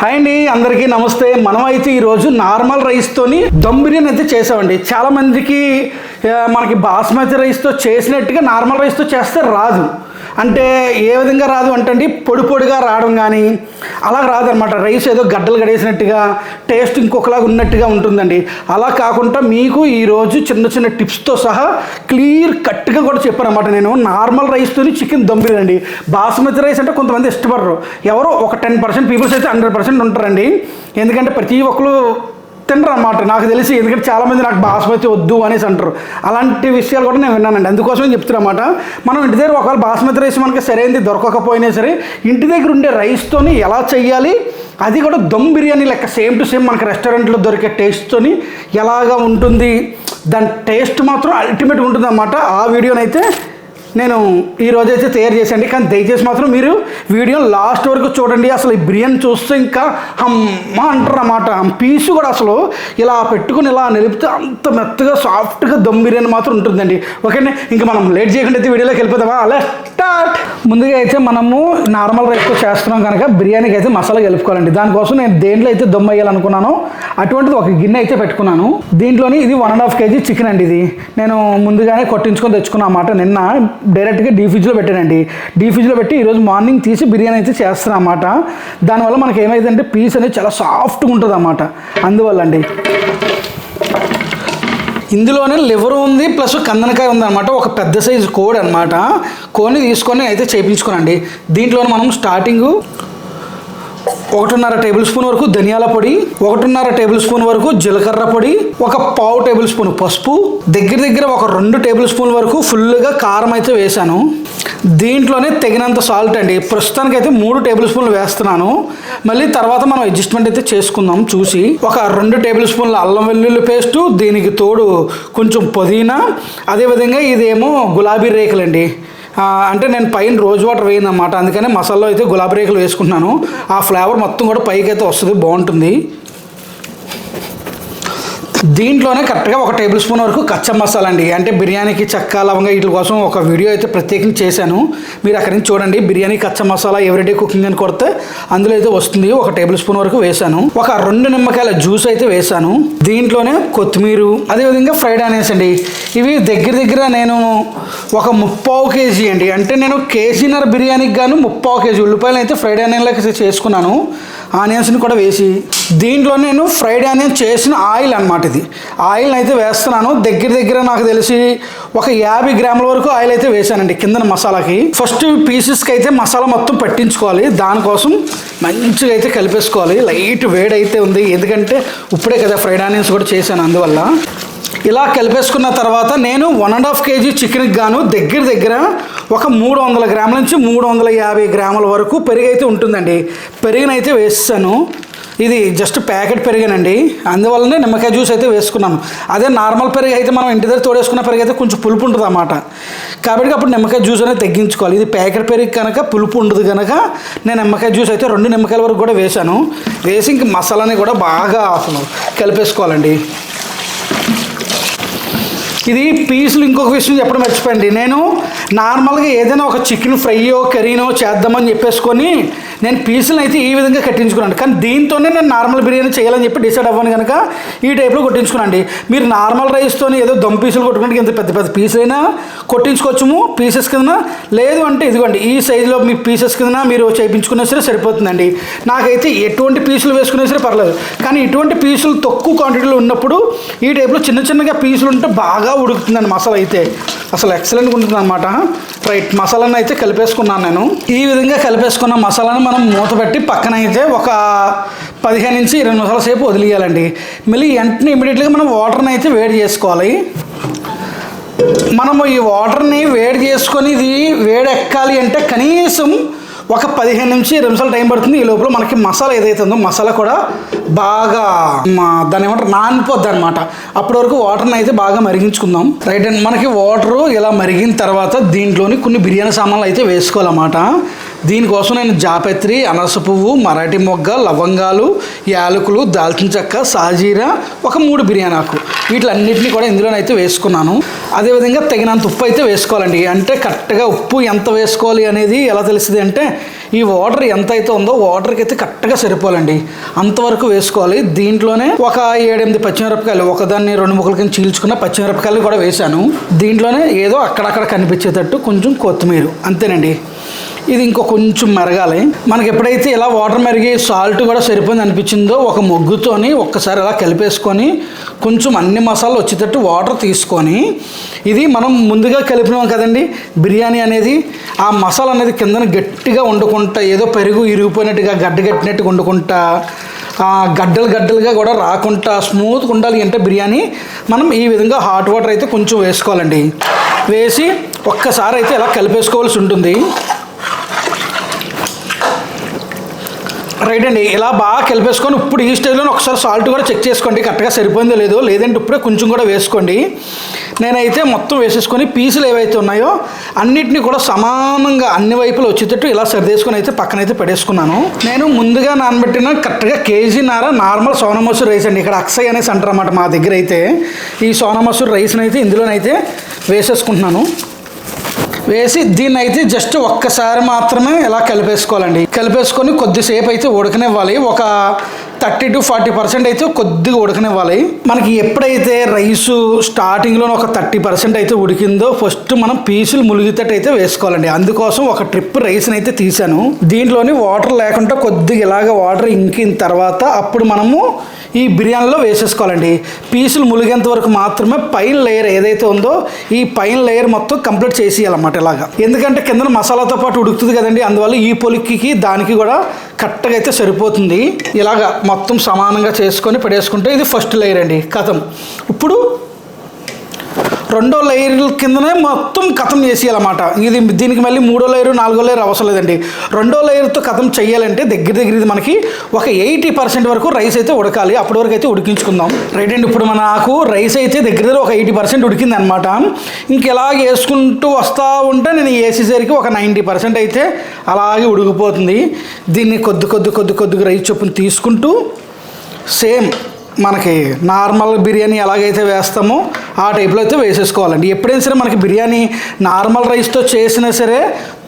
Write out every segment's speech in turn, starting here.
Hi అండి అందరికీ నమస్తే. మనం అయితే ఈరోజు నార్మల్ రైస్తోని దమ్ బిర్యానీ అయితే చేసామండి. చాలా మందికి మనకి బాస్మతి రైస్తో చేసినట్టుగా నార్మల్ రైస్తో చేస్తే రాదు. అంటే ఏ విధంగా రాదు అంటే అండి పొడి పొడిగా రావడం కానీ అలా రాదనమాట రైస్ ఏదో గడ్డలు గడేసినట్టుగా టేస్ట్ ఇంకొకలాగా ఉన్నట్టుగా ఉంటుందండి. అలా కాకుండా మీకు ఈరోజు చిన్న చిన్న టిప్స్తో సహా క్లియర్ కట్గా కూడా చెప్పానమాట నేను. నార్మల్ రైస్తోని చికెన్ దమ్ బిర్యానీ బాస్మతి రైస్ అంటే కొంతమంది ఇష్టపడరు. ఎవరో ఒక టెన్ పర్సెంట్ పీపుల్స్ అయితే హండ్రెడ్ పర్సెంట్ ఉంటారండి. ఎందుకంటే ప్రతి ఒక్కరు తినరు అన్నమాట. నాకు తెలిసి ఎందుకంటే చాలామంది నాకు బాస్మతి వద్దు అనేసి అంటారు. అలాంటి విషయాలు కూడా నేను విన్నానండి. అందుకోసమే చెప్తున్నమాట మనం ఇంటి దగ్గర ఒకవేళ బాస్మతి రైస్ మనకి సరైనది దొరకకపోయినా సరే ఇంటి దగ్గర ఉండే రైస్తోని ఎలా చెయ్యాలి అది కూడా దమ్ బిర్యానీ లెక్క సేమ్ టు సేమ్ మనకి రెస్టారెంట్లో దొరికే టేస్ట్తోని ఎలాగా ఉంటుంది? దాని టేస్ట్ మాత్రం అల్టిమేట్ ఉంటుంది అన్నమాట ఆ వీడియోనైతే నేను ఈరోజు అయితే తయారు చేసండి కానీ దయచేసి మాత్రం మీరు వీడియో లాస్ట్ వరకు చూడండి. అసలు ఈ బిర్యానీ చూస్తే ఇంకా అమ్మ అంటారు అన్నమాట పీసు కూడా అసలు ఇలా పెట్టుకుని ఇలా నిలిపితే అంత మెత్తగా సాఫ్ట్గా దమ్ బిర్యానీ మాత్రం ఉంటుందండి. ఓకేనే? ఇంకా మనం లేట్ చేయకుండా అయితే వీడియోలోకి వెళ్ళిపోతామా అలా స్టార్ట్! ముందుగా అయితే మనము నార్మల్ రైస్తో చేస్తున్నాం కనుక బిర్యానీకి అయితే మసాలా కలుపుకోవాలండి. దానికోసం నేను దేంట్లో అయితే దమ్ వేయాలనుకున్నానో అటువంటిది ఒక గిన్నె అయితే పెట్టుకున్నాను. దీంట్లోని ఇది one and half KG chicken అండి ఇది. నేను ముందుగానే కొట్టించుకొని తెచ్చుకున్నా అన్నమాట నిన్న డైరెక్ట్గా డీ ఫ్రిడ్జ్లో పెట్టానండి. డీ ఫ్రిడ్జ్లో పెట్టి ఈరోజు మార్నింగ్ తీసి బిర్యానీ అయితే చేస్తాను అన్నమాట దానివల్ల మనకి ఏమైందంటే పీస్ అనేది చాలా సాఫ్ట్గా ఉంటుంది అన్నమాట అందువల్ల అండి ఇందులోనే లివర్ ఉంది ప్లస్ కందనకాయ ఉంది అనమాట ఒక పెద్ద సైజు కోడ్ అనమాట కోడిని తీసుకొని అయితే చేయించుకోనండి దీంట్లోనే మనం స్టార్టింగ్ ఒకటిన్నర టేబుల్ స్పూన్ వరకు ధనియాల పొడి ఒకటిన్నర టేబుల్ స్పూన్ వరకు జీలకర్ర పొడి ఒక పావు టేబుల్ స్పూన్ పసుపు దగ్గర దగ్గర ఒక రెండు టేబుల్ స్పూన్ వరకు ఫుల్గా కారం అయితే వేశాను. దీంట్లోనే తగినంత సాల్ట్ అండి. ప్రస్తుతానికి అయితే మూడు టేబుల్ స్పూన్లు వేస్తున్నాను. మళ్ళీ తర్వాత మనం అడ్జస్ట్మెంట్ అయితే చేసుకుందాం చూసి. ఒక రెండు టేబుల్ స్పూన్ల అల్లం వెల్లుల్లి పేస్టు దీనికి తోడు కొంచెం పుదీనా. అదేవిధంగా ఇదేమో గులాబీ రేకులండి. అంటే నేను పైన రోజ్ వాటర్ వేయను అనమాట అందుకని మసాలాలో అయితే గులాబీ రేకులు వేసుకుంటున్నాను. ఆ ఫ్లేవర్ మొత్తం కూడా పైకి అయితే వస్తుంది. బాగుంటుంది. దీంట్లోనే కరెక్ట్గా ఒక టేబుల్ స్పూన్ వరకు కచ్చా మసాలా అండి. అంటే బిర్యానీకి చెక్క లవంగా వీటి కోసం ఒక వీడియో అయితే ప్రత్యేకంగా చేశాను. మీరు అక్కడి నుంచి చూడండి బిర్యానీ కచ్చా మసాలా ఎవ్రీడే కుకింగ్ అని కొడితే అందులో అయితే వస్తుంది. ఒక టేబుల్ స్పూన్ వరకు వేశాను. ఒక రెండు నిమ్మకాయల జ్యూస్ అయితే వేశాను. దీంట్లోనే కొత్తిమీర అదేవిధంగా ఫ్రైడ్ ఆనియన్స్ అండి. ఇవి దగ్గర దగ్గర నేను ఒక ముప్పావు కేజీ అండి. అంటే నేను కేజీన్నర బిర్యానీకి గాను ముప్పావు కేజీ ఉల్లిపాయలు అయితే ఫ్రైడ్ ఆనియన్లకి చేసుకున్నాను. ఆనియన్స్ని కూడా వేసి దీంట్లో నేను ఫ్రైడ్ ఆనియన్ చేసిన ఆయిల్ అనమాట ఇది. ఆయిల్ని అయితే వేస్తున్నాను. దగ్గర దగ్గర నాకు తెలిసి ఒక యాభై గ్రాముల వరకు ఆయిల్ అయితే వేసానండి కిందన మసాలాకి. ఫస్ట్ పీసెస్కి అయితే మసాలా మొత్తం పట్టించుకోవాలి. దానికోసం మంచిగా అయితే కలిపేసుకోవాలి. లైట్ వేడైతే ఉంది. ఎందుకంటే ఇప్పుడే కదా ఫ్రైడ్ ఆనియన్స్ కూడా చేశాను అందువల్ల. ఇలా కలిపేసుకున్న తర్వాత నేను వన్ అండ్ హాఫ్ కేజీ చికెన్కి గాను దగ్గర దగ్గర ఒక మూడు వందల గ్రాముల నుంచి మూడు వందల యాభై గ్రాముల వరకు పెరుగు అయితే ఉంటుందండి. పెరుగునైతే వేస్తాను. ఇది జస్ట్ ప్యాకెట్ పెరిగానండి. అందువల్లనే నిమ్మకాయ జ్యూస్ అయితే వేసుకున్నాను అదే నార్మల్ పెరుగు అయితే మనం ఇంటి దగ్గర తోడేసుకున్న పెరుగు అయితే కొంచెం పులుపు ఉంటుంది అన్నమాట. కాబట్టి అప్పుడు నిమ్మకాయ జ్యూస్ అనేది తగ్గించుకోవాలి. ఇది ప్యాకెట్ పెరుగు కనుక పులుపు ఉండదు కనుక నేను నిమ్మకాయ జ్యూస్ అయితే రెండు నిమ్మకాయల వరకు కూడా వేశాను. వేసి ఇంక మసాలాని కూడా బాగా అసలు కలిపేసుకోవాలండి. ఇది పీసులు ఇంకొక విషయం చెప్పడం మర్చిపోండి నేను నార్మల్గా ఏదైనా ఒక చికెన్ ఫ్రైయో కర్రీనో చేద్దామని చెప్పేసుకొని నేను పీసులను అయితే ఈ విధంగా కట్టించుకున్నాను. కానీ దీంతోనే నేను నార్మల్ బిర్యానీ చేయాలని చెప్పి డిసైడ్ అవ్వను కనుక ఈ టైప్లో కొట్టించుకున్నాండి మీరు నార్మల్ రైస్తోని ఏదో దమ్ పీసులు కొట్టుకుంటే ఇంత పెద్ద పెద్ద పీసులైనా కొట్టించుకోవచ్చుము పీసెస్ కింద లేదు అంటే ఇదిగోండి ఈ సైజులో మీ పీసెస్ కింద మీరు చేయించుకున్నా సరే సరిపోతుందండి. నాకైతే ఎటువంటి పీసులు వేసుకున్నా సరే పర్లేదు. కానీ ఇటువంటి పీసులు తక్కువ క్వాంటిటీలో ఉన్నప్పుడు ఈ టైప్లో చిన్న చిన్నగా పీసులు ఉంటే బాగా ఉడుకుతుందండి మసాలా అయితే. అసలు ఎక్సలెంట్గా ఉంటుంది అనమాట రైట్ మసాలాను అయితే కలిపేసుకున్నాను నేను. ఈ విధంగా కలిపేసుకున్న మసాలాను మనం మూత పెట్టి పక్కన అయితే ఒక పదిహేను నుంచి ఇరవై నిమిషాల సేపు వదిలేయాలండి. మళ్ళీ వెంటనే ఇమీడియట్గా మనం వాటర్ని అయితే వేడి చేసుకోవాలి. మనము ఈ వాటర్ని వేడి చేసుకొని ఇది వేడి ఎక్కాలి అంటే కనీసం ఒక పదిహేను నుంచి ఇరవై నిమిషాలు టైం పడుతుంది. ఈ లోపల మనకి మసాలా ఏదైతే ఉందో మసాలా కూడా బాగా మా దాన్ని ఏమంటారు నానిపోద్ది అనమాట అప్పటి వరకు వాటర్ని అయితే బాగా మరిగించుకుందాం. రైట్ అండ్ మనకి వాటర్ ఇలా మరిగిన తర్వాత దీంట్లోని కొన్ని బిర్యానీ సామాన్లు అయితే వేసుకోవాలన్నమాట. దీనికోసం నేను జాపత్రి అనస పువ్వు మరాఠీ మొగ్గ లవంగాలు యాలకులు దాల్చిన చెక్క సాజీరా ఒక మూడు బిర్యానాకు వీటిలన్నింటినీ కూడా ఇందులోనైతే వేసుకున్నాను. అదేవిధంగా తగినంత ఉప్పు అయితే వేసుకోవాలండి. అంటే కరెక్ట్గా ఉప్పు ఎంత వేసుకోవాలి అనేది ఎలా తెలుస్తుంది అంటే ఈ వాటర్ ఎంత అయితే ఉందో వాటర్కి అయితే కరెక్ట్గా సరిపోవాలండి అంతవరకు వేసుకోవాలి. దీంట్లోనే ఒక ఏడెనిమిది పచ్చిమిరపకాయలు ఒకదాన్ని రెండు ముక్కల కింద చీల్చుకున్న పచ్చిమిరపకాయలు కూడా వేశాను. దీంట్లోనే ఏదో అక్కడక్కడ కనిపించేటట్టు కొంచెం కొత్తిమీర అంతేనండి. ఇది ఇంకో కొంచెం మెరగాలి. మనకి ఎప్పుడైతే ఇలా వాటర్ మెరిగి సాల్ట్ కూడా సరిపోయింది అనిపించిందో ఒక మొగ్గుతోని ఒక్కసారి ఇలా కలిపేసుకొని కొంచెం అన్ని మసాలాలు వచ్చేటట్టు వాటర్ తీసుకొని ఇది మనం ముందుగా కలిపినాం కదండి బిర్యానీ అనేది. ఆ మసాలా అనేది కిందన గట్టిగా వండుకుంటా ఏదో పెరుగు ఇరిగిపోయినట్టుగా గడ్డ కట్టినట్టుగా వండుకుంటా గడ్డలు గడ్డలుగా కూడా రాకుండా స్మూత్గా ఉండాలి అంటే బిర్యానీ మనం ఈ విధంగా హాట్ వాటర్ అయితే కొంచెం వేసుకోవాలండి. వేసి ఒక్కసారి అయితే ఇలా కలిపేసుకోవాల్సి ఉంటుంది. రైట్ అండి. ఇలా బాగా కలిపేసుకొని ఇప్పుడు ఈ స్టేజ్లో ఒకసారి సాల్ట్ కూడా చెక్ చేసుకోండి. కరెక్ట్గా సరిపోయిందో లేదో. లేదంటే ఇప్పుడే కొంచెం కూడా వేసుకోండి. నేనైతే మొత్తం వేసేసుకొని పీసులు ఏవైతే ఉన్నాయో అన్నిటిని కూడా సమానంగా అన్ని వైపులు వచ్చేటట్టు ఇలా సరిదేసుకొని అయితే పక్కనైతే పడేసుకున్నాను. నేను ముందుగా నానబెట్టిన కరెక్ట్గా కేజీన్నర నార్మల్ సోనా మసూర్ రైస్ అండి. ఇక్కడ అక్సై అనేసి అంటారు అన్నమాట మా దగ్గర అయితే. ఈ సోనా మసూర్ రైస్ని అయితే ఇందులోనైతే వేసేసుకుంటున్నాను. వేసి దీన్ని అయితే జస్ట్ ఒక్కసారి మాత్రమే ఇలా కలిపేసుకోవాలండి. కలిపేసుకొని కొద్దిసేపు అయితే ఉడకనివ్వాలి. ఒక థర్టీ టు ఫార్టీ పర్సెంట్ అయితే కొద్దిగా ఉడకనివ్వాలి. మనకి ఎప్పుడైతే రైసు స్టార్టింగ్లో ఒక థర్టీ పర్సెంట్ అయితే ఉడికిందో ఫస్ట్ మనం పీసులు ములిగితేటైతే అయితే వేసుకోవాలండి. అందుకోసం ఒక ట్రిప్ రైస్ని అయితే తీసాను దీంట్లోని వాటర్ లేకుండా కొద్దిగా ఇలాగ వాటర్ ఇంకిన తర్వాత అప్పుడు మనము ఈ బిర్యానీలో వేసేసుకోవాలండి. పీసులు ములిగేంత వరకు మాత్రమే పైన లేయర్ ఏదైతే ఉందో ఈ పైన లేయర్ మొత్తం కంప్లీట్ చేసేయాలన్నమాట ఇలాగా. ఎందుకంటే కింద మసాలాతో పాటు ఉడుకుతుంది కదండి. అందువల్ల ఈ పొలిక్కి దానికి కూడా కరెక్ట్గా అయితే సరిపోతుంది. ఇలాగా మొత్తం సమానంగా చేసుకొని పడేసుకుంటే ఇది ఫస్ట్ లేయర్ అండి కథం. ఇప్పుడు రెండో లేయర్ కిందనే మొత్తం కథం చేసేయాలన్నమాట. ఇది దీనికి మళ్ళీ మూడో లైరు నాలుగో లేయర్ అవసరం లేదండి. రెండో లేయర్తో కథం చేయాలంటే దగ్గర దగ్గర ఇది మనకి ఒక ఎయిటీ పర్సెంట్ వరకు రైస్ అయితే ఉడకాలి. అప్పటి వరకు అయితే ఉడికించుకుందాం. రైట్ అండి ఇప్పుడు మన నాకు రైస్ అయితే దగ్గర దగ్గర ఒక ఎయిటీ పర్సెంట్ ఉడికింది అనమాట ఇంక వేసుకుంటూ వస్తూ ఉంటే నేను వేసేసరికి ఒక నైంటీ పర్సెంట్ అయితే అలాగే ఉడికిపోతుంది. దీన్ని కొద్ది కొద్ది కొద్ది కొద్దిగా రైస్ చొప్పున తీసుకుంటూ సేమ్ మనకి నార్మల్ బిర్యానీ ఎలాగైతే వేస్తామో ఆ టైప్లో అయితే వేసేసుకోవాలండి. ఎప్పుడైనా సరే మనకి బిర్యానీ నార్మల్ రైస్తో చేసినా సరే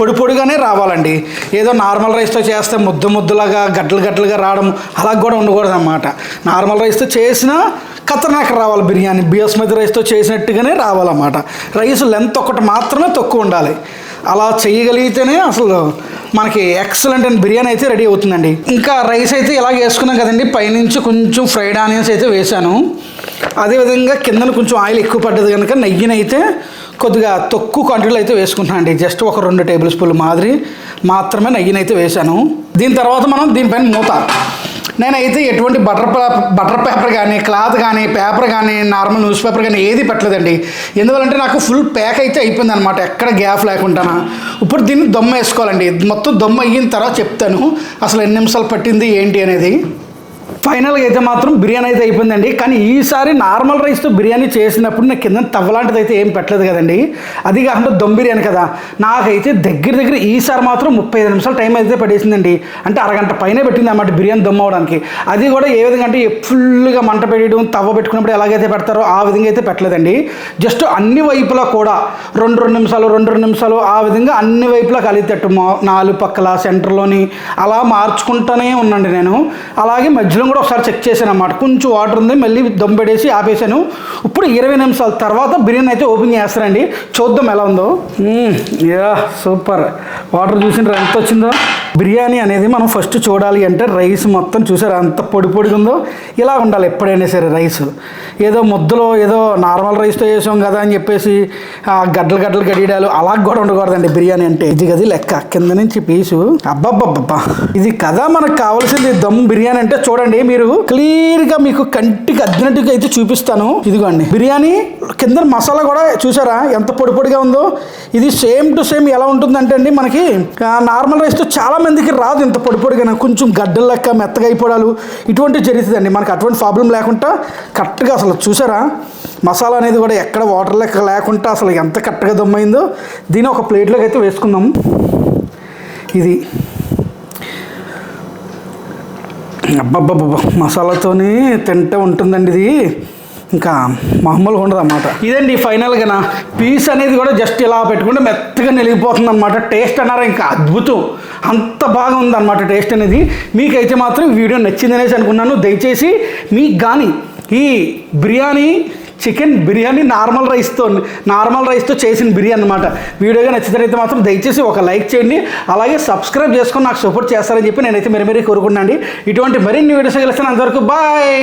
పొడి పొడిగానే రావాలండి. ఏదో నార్మల్ రైస్తో చేస్తే ముద్ద ముద్దలాగా గడ్డలు గడ్డలుగా రావడం అలా కూడా ఉండకూడదనమాట నార్మల్ రైస్తో చేసినా ఖతర్నాక్ రావాలి బిర్యానీ. బిఎస్మతి రైస్తో చేసినట్టుగానే రావాలన్నమాట. రైస్ లెంత్ ఒకటి మాత్రమే తక్కువ ఉండాలి. అలా చేయగలిగితేనే అసలు మనకి ఎక్సలెంట్ అండ్ బిర్యానీ అయితే రెడీ అవుతుందండి. ఇంకా రైస్ అయితే ఇలా వేసుకున్నాం కదండి. పైనుంచి కొంచెం ఫ్రైడ్ ఆనియన్స్ అయితే వేశాను. అదేవిధంగా కిందన కొంచెం ఆయిల్ ఎక్కువ పడ్డది కనుక నెయ్యిని అయితే కొద్దిగా తక్కువ క్వాంటిటీలో అయితే వేసుకుంటున్నాను అండి. జస్ట్ ఒక రెండు టేబుల్ స్పూన్లు మాదిరి మాత్రమే నెయ్యిని అయితే వేశాను. దీని తర్వాత మనం దీనిపైన మూత. నేనైతే ఎటువంటి బటర్ బటర్ పేపర్ కానీ క్లాత్ కానీ పేపర్ కానీ నార్మల్ న్యూస్ పేపర్ కానీ ఏది పెట్టలేదండి. ఎందువల్లంటే నాకు ఫుల్ ప్యాక్ అయితే అయిపోయింది అనమాట ఎక్కడ గ్యాప్ లేకుండా ఇప్పుడు దీన్ని దొమ్మ వేసుకోవాలండి. మొత్తం దొమ్మ అయిన తర్వాత చెప్తాను. అసలు ఎన్ని నిమిషాలు పట్టింది ఏంటి అనేది. ఫైనల్గా అయితే మాత్రం బిర్యానీ అయితే అయిపోయిందండి. కానీ ఈసారి నార్మల్ రైస్తో బిర్యానీ చేసినప్పుడు నాకు కింద తవ్వలాంటిది అయితే ఏం పెట్టలేదు కదండి. అది కాకుండా దమ్ బిర్యానీ కదా. నాకైతే దగ్గర దగ్గర ఈసారి మాత్రం ముప్పై ఐదు నిమిషాలు టైం అయితే పడేసిందండి అంటే అరగంట పైనే పెట్టింది అన్నమాట బిర్యానీ దమ్ అవడానికి అది కూడా ఏ విధంగా అంటే ఫుల్గా మంట పెట్టడం తవ్వ పెట్టుకున్నప్పుడు ఎలాగైతే పెడతారో ఆ విధంగా అయితే పెట్టలేదండి. జస్ట్ అన్ని వైపులా కూడా రెండు రెండు నిమిషాలు రెండు రెండు నిమిషాలు ఆ విధంగా అన్ని వైపులా కలితట్టు నాలుగు పక్కల సెంటర్లోని అలా మార్చుకుంటూనే ఉన్నాండి నేను. అలాగే మధ్యలో కూడా ఒకసారి చెక్ చేశాను అన్నమాట కొంచెం వాటర్ ఉంది మళ్ళీ దమ్ పెట్టేసి ఆపేసాను ఇప్పుడు ఇరవై నిమిషాల తర్వాత బిర్యానీ అయితే ఓపెన్ చేస్తారండి. చూద్దాం ఎలా ఉందో. Yeah super. వాటర్ చూసిన ఎంత వచ్చిందో. బిర్యానీ అనేది మనం ఫస్ట్ చూడాలి అంటే రైస్ మొత్తం చూసారు? అంత పొడి పొడిగా ఉందో ఇలా ఉండాలి ఎప్పుడైనా సరే రైస్. ఏదో ముద్దలో ఏదో నార్మల్ రైస్తో చేసాం కదా అని చెప్పేసి గడ్డలు గడ్డలు గడియడాలు అలా కూడా ఉండకూడదండి బిర్యానీ అంటే. ఇది గది లెక్క. కింద నుంచి పీసు. అబ్బబ్బబ్బబ్బా. ఇది కదా మనకు కావాల్సింది దమ్ బిర్యానీ అంటే చూడండి మీరు. క్లియర్గా మీకు కంటికి అద్దినట్టుగా అయితే చూపిస్తాను. ఇదిగోండి. బిర్యానీ కింద మసాలా కూడా చూసారా? ఎంత పొడి పొడిగా ఉందో. ఇది సేమ్ టు సేమ్ ఎలా ఉంటుందంటే అండి మనకి నార్మల్ రైస్తో చాలా మందికి రాదు ఇంత పొడి పొడిగా కొంచెం గడ్డల లెక్క మెత్తగా అయిపోవడాలు. ఇటువంటివి జరుగుతుందండి. మనకు అటువంటి ప్రాబ్లం లేకుండా కరెక్ట్గా అసలు చూసారా? మసాలా అనేది కూడా ఎక్కడ వాటర్ లెక్క లేకుండా అసలు ఎంత కరెక్ట్గా దమ్మైందో. దీన్ని ఒక ప్లేట్లోకి అయితే వేసుకుందాం. ఇది అబ్బబ్బబ్బబ్బా మసాలాతోని తింటే ఉంటుందండి ఇది. ఇంకా మామూలుగా ఉండదు అన్నమాట. ఇదండి ఫైనల్గా పీస్ అనేది కూడా జస్ట్ ఇలా పెట్టుకుంటే మెత్తగా నిలిగిపోతుంది అనమాట టేస్ట్ అన్నారా ఇంకా అద్భుతం. అంత బాగా ఉందన్నమాట టేస్ట్ అనేది. మీకైతే మాత్రం వీడియో నచ్చింది అనేసి అనుకున్నాను. దయచేసి మీకు కానీ ఈ బిర్యానీ చికెన్ బిర్యానీ నార్మల్ రైస్తో నార్మల్ రైస్తో చేసిన బిర్యానీ అనమాట వీడియోగా నచ్చినట్లయితే మాత్రం దయచేసి ఒక లైక్ చేయండి. అలాగే సబ్స్క్రైబ్ చేసుకొని నాకు సపోర్ట్ చేస్తారని చెప్పి నేనైతే మరి మరీ కోరుకున్నాను ఇటువంటి మరిన్ని వీడియోస్ కలిస్తాను అంతవరకు బాయ్!